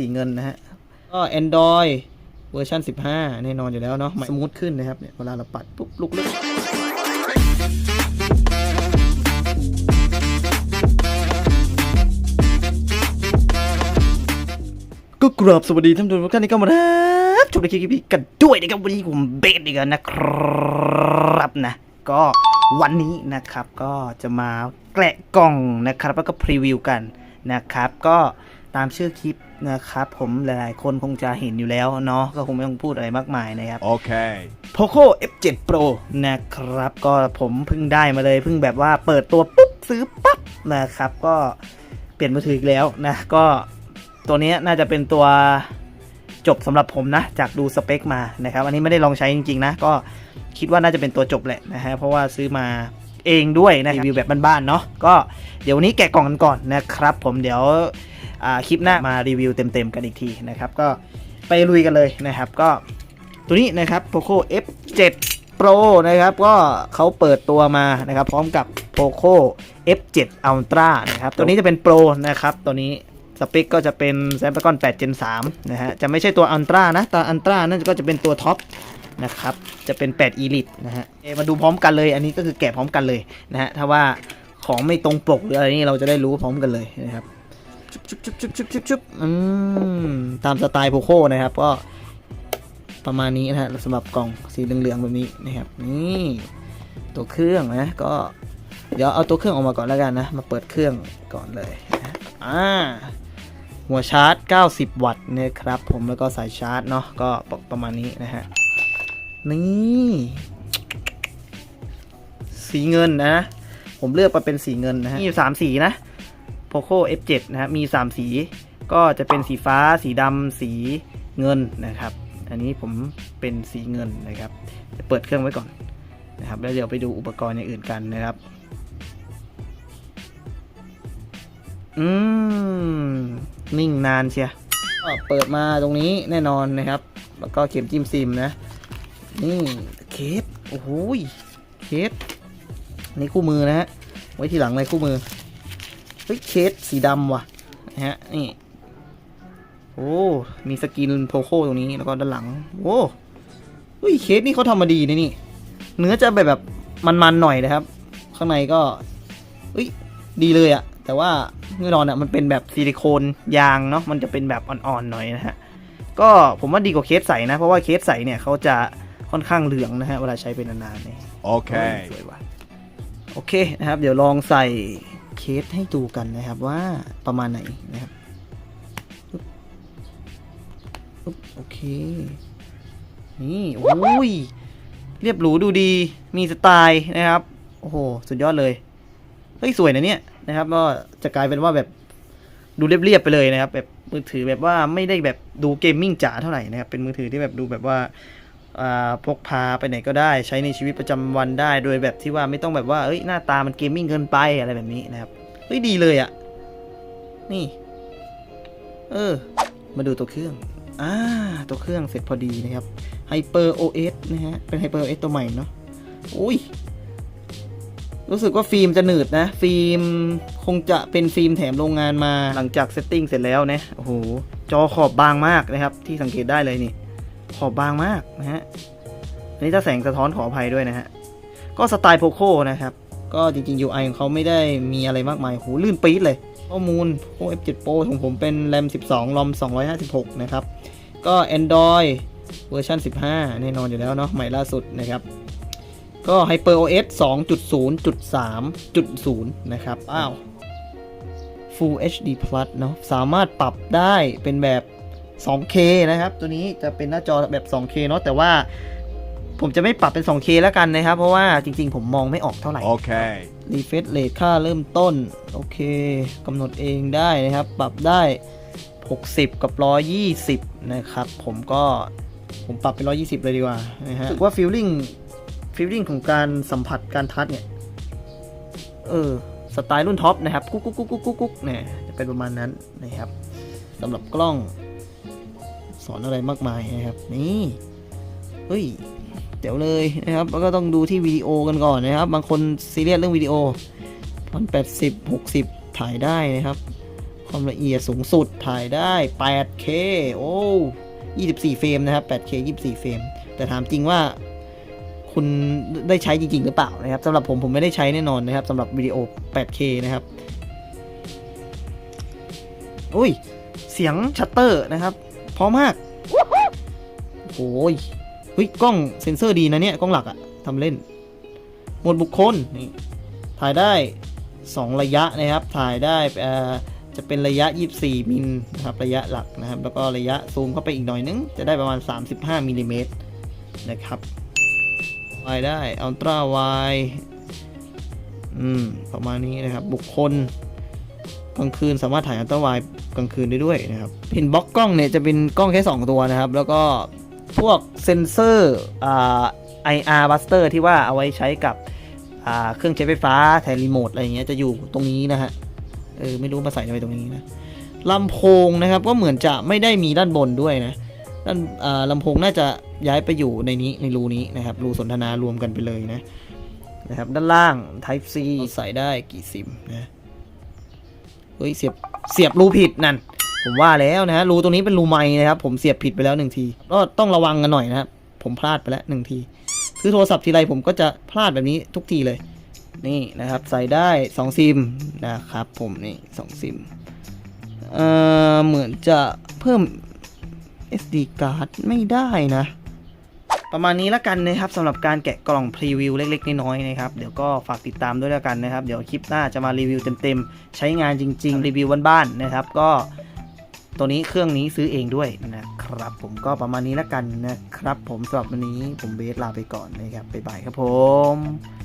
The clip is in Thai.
สีเงินนะฮะ ก็ Android เวอร์ชัน15 แน่นอนอยู่แล้วเนาะสมูทขึ้นนะครับเนี่ยเวลาเราปัดปุ๊บลุกลึกก็กราบสวัสดีท่านผู้ชมทุกท่านที่เข้ามารับชมในคลิปนี้กันด้วยนะครับวันนี้ผมเบสอีกแล้วนะครับนะก็วันนี้นะครับก็จะมาแกะกล่องนะครับแล้วก็พรีวิวกันนะครับ ก็ ตามชื่อคลิปนะครับ ผมหลายๆ คนคงจะเห็นอยู่แล้วเนาะก็คงไม่ต้องพูดอะไรมากมายนะครับ Okay. Poco F7 Pro นะครับ ก็ผมเพิ่งได้มาเลยเพิ่งแบบว่าเปิดตัวปุ๊บซื้อปั๊บนะครับ ก็เปลี่ยนมือถืออีกแล้วนะ ก็ตัวเนี้ยน่าจะเป็นตัวจบสำหรับผมนะ จากดูสเปคมานะครับ อันนี้ไม่ได้ลองใช้จริงๆนะ ก็คิดว่าน่าจะเป็นตัวจบแหละนะฮะเพราะว่าซื้อมาเองด้วยนะรีวิวแบบบ้านๆเนาะก็เดี๋ยววันนี้แกะกล่องกันก่อนนะครับ ผมเดี๋ยวอ่า คลิปหน้ามารีวิวเต็มๆกันอีกทีนะครับ ก็ไปลุยกันเลยนะครับ ก็ตัวนี้นะครับ Poco F7 Pro นะครับก็เขาเปิดตัวมานะครับ พร้อมกับ Poco F7 Ultra นะครับ ตัวนี้จะเป็น Pro นะครับ ตัวนี้สเปคก็จะเป็น Snapdragon 8 Gen 3นะฮะจะไม่ใช่ตัว Ultra นะตัว Ultra นั่นก็จะเป็นตัวท็อปนะครับจะเป็น 8 Elite นะฮะมาดูพร้อมกันเลย อันนี้ก็คือแกะพร้อมกันเลยนะฮะถ้าว่าของไม่ตรงปกหรืออะไรนี่เราจะได้รู้พร้อมกันเลยนะครับ ชุบชุบชุบชุบชุบชุบชุบอืมตามสไตล์ Poco นะครับ ก็ประมาณนี้นะฮะสำหรับกล่องสีเหลืองๆแบบนี้นะครับ นี่ตัวเครื่องนะ ก็เดี๋ยวเอาตัวเครื่องออกมาก่อนแล้วกันนะ มาเปิดเครื่องก่อนเลยนะอ่าหัวชาร์จ 90 วัตต์นะครับ ผมแล้วก็สายชาร์จเนาะก็ประประมาณนี้นะฮะนี่สีเงินนะ ผมเลือกมาเป็นสีเงินนะฮะมีอยู่สามสีนะ Poco F7 นะครับมี 3 สี ก็จะเป็นสีฟ้า สีดำสีเงินนะครับ อันนี้ผมเป็นสีเงินนะครับ จะเปิดเครื่องไว้ก่อนนะครับ แล้วเดี๋ยวไปดูอุปกรณ์อย่างอื่นกันนะครับ อืม นิ่งนานเชียก็เปิดมาตรงนี้แน่นอนนะครับ แล้วก็เข็มจิ้มซิมนะ นี่เคสโอ้โหเคสนี่คู่มือนะฮะไว้ทีหลังเลยคู่มือ เฮ้ยเคสสีดำว่ะนะฮะนี่โอ้มีสกินโพโคตรงนี้แล้วก็ด้านหลัง โอ้เฮ้ยเคสนี่เขาทำมาดีนะนี่ เนื้อจะแบบแบบมันๆหน่อยนะครับ ข้างในก็เฮ้ยดีเลยอะแต่ว่าแน่นอนอะมันเป็นแบบซิลิโคนยางเนาะมันจะเป็นแบบอ่อนๆหน่อยนะฮะก็ผมว่าดีกว่าเคสใสนะ เพราะว่าเคสใสเนี่ยเขาจะค่อนข้างเหลืองนะฮะเวลาใช้เป็นนานๆเนี่ย Okay. สวยว่ะโอเคนะครับ เดี๋ยวลองใส่ เคสให้ดูกันนะครับว่าประมาณไหนนะครับโอเค นี่โอ้ย เรียบหรูดูดี มีสไตล์นะครับ โอ้โห สุดยอดเลย เฮ้ย สวยนะเนี่ยนะครับ ก็จะกลายเป็นว่าแบบดูเรียบๆไปเลยนะครับ แบบมือถือแบบว่าไม่ได้แบบดูเกมมิ่งจ๋าเท่าไหร่นะครับ เป็นมือถือที่แบบดูแบบว่า พกพาไปไหนก็ได้ใช้ในชีวิตประจำวันได้ โดยแบบที่ว่าไม่ต้องแบบว่าเอ้ยหน้าตามันเกมมิ่งเกินไปอะไรแบบนี้นะครับเฮ้ยดีเลยอะ่ะ นี่ เออ มาดูตัวเครื่องอ่าตัวเครื่องเสร็จพอดีนะครับ Hyper OS นะฮะ เป็น Hyper OS ตัวใหม่เนาะอุ้ย รู้สึกว่าฟิล์มจะหนืดนะ ฟิล์มคงจะเป็นฟิล์มแถมโรงงานมาหลังจากเซตติ้งเสร็จแล้วนะโอ้โห จอขอบบางมากนะครับ ที่สังเกตได้เลยนี่ ขอบบางมากนะฮะ อันนี้ถ้าแสงสะท้อนขออภัยด้วยนะฮะ ก็สไตล์โพโคนะครับ ก็จริงๆ UI ของเขาไม่ได้มีอะไรมากมายโหลื่นปี๊ดเลย ข้อมูล Poco F7 Pro ของผมเป็น RAM 12 ROM 256 นะครับ ก็ Android เวอร์ชัน15 แน่นอนอยู่แล้วเนาะใหม่ล่าสุดนะครับก็ HyperOS 2.0.3.0 นะครับ อ้าว Full HD Plus เนาะ สามารถปรับได้เป็นแบบ 2K นะครับ ตัวนี้จะเป็นหน้าจอแบบ 2K เนาะแต่ว่าผมจะไม่ปรับเป็น 2K แล้วกันนะครับ เพราะว่าจริง ๆ ผมมองไม่ออกเท่าไหร่ Okay. รีเฟซเรทค่าเริ่มต้น โอเคกำหนดเองได้นะครับ ปรับได้ 60 กับ 120 นะครับ ผมก็ผมปรับเป็น 120 เลยดีกว่านะฮะรู้สึกว่าฟีลลิ่งฟีลลิ่งของการสัมผัสการทัชเนี่ย เออ สไตล์รุ่นท็อปนะครับ กุ๊กกุ๊กกุ๊กกุ๊กกุ๊กกุ๊กเนี่ยจะเป็นประมาณนั้นนะครับสำหรับกล้อง สอนอะไรมากมายนะครับ นี่เฮ้ยเดี๋ยวเลยนะครับแล้วก็ต้องดูที่วิดีโอกันก่อนนะครับ บางคนซีเรียสเรื่องวิดีโอพันแปดสิบหกสิบถ่ายได้นะครับ ความละเอียดสูงสุดถ่ายได้ 8K โอ้24 เฟรมนะครับ 8K 24 เฟรม แต่ถามจริงว่าคุณได้ใช้จริง ๆ หรือเปล่านะครับสำหรับผมผมไม่ได้ใช้แน่นอนนะครับสำหรับวิดีโอ 8K นะครับอุ้ย เสียงชัตเตอร์นะครับ พร้อมมากโอ้ยเฮ้ยกล้องเซ็นเซอร์ดีนะเนี่ยกล้องหลักอะทำเล่น หมวดบุคคลนี่ถ่ายได้ 2 ระยะนะครับถ่ายได้จะเป็นระยะ 24 มิลนะครับระยะหลักนะครับ แล้วก็ระยะซูมเข้าไปอีกหน่อยนึง จะได้ประมาณ 35มิลลิเมตรนะครับวายได้อัลตร้าไวอืมประมาณนี้นะครับ บุคคล กลางคืนสามารถถ่ายอัลตร้าไวกลางคืนได้ด้วยนะครับพินบล็อกกล้องเนี่ยจะเป็นกล้องแค่2ตัวนะครับ แล้วก็พวกเซนเซอร์อ่า IR Buster ที่ว่าเอาไว้ใช้กับอ่าเครื่องใช้ไฟฟ้าแทนรีโมทอะไรอย่างเงี้ยจะอยู่ตรงนี้นะฮะเออไม่รู้มาใส่ทำไมตรงนี้นะลำโพงนะครับก็เหมือนจะไม่ได้มีด้านบนด้วยนะด้านอ่าลำโพงน่าจะย้ายไปอยู่ในนี้ในรูนี้นะครับรูสนทนารวมกันไปเลยนะนะครับด้านล่าง Type C ใส่ได้กี่ซิมนะ เฮ้ยเสียบเสียบรูผิดนั่น ผมว่าแล้วนะฮะรูตรงนี้เป็นรูไม้นะครับ ผมเสียบผิดไปแล้วหนึ่งทีก็ต้องระวังกันหน่อยนะครับผมพลาดไปแล้วหนึ่งทีซื้อโทรศัพท์ทีไรผมก็จะพลาดแบบนี้ทุกทีเลย นี่นะครับ ใส่ได้2ซิมนะครับ ผมนี่2ซิมเอ่อเหมือนจะเพิ่ม SD card ไม่ได้นะ ประมาณนี้แล้วกันนะครับสำหรับการแกะกล่องพรีวิวเล็กๆน้อยๆนะครับเดี๋ยวก็ฝากติดตามด้วยแล้วกันนะครับ เดี๋ยวคลิปหน้าจะมารีวิวเต็มๆ ใช้งานจริง ๆ รีวิวบ้านๆนะครับ ก็ตัวนี้เครื่องนี้ซื้อเองด้วยนะครับ ผมก็ประมาณนี้แล้วกันนะครับ ผมสำหรับวันนี้ผมเบสลาไปก่อนนะครับบ๊ายบายครับผม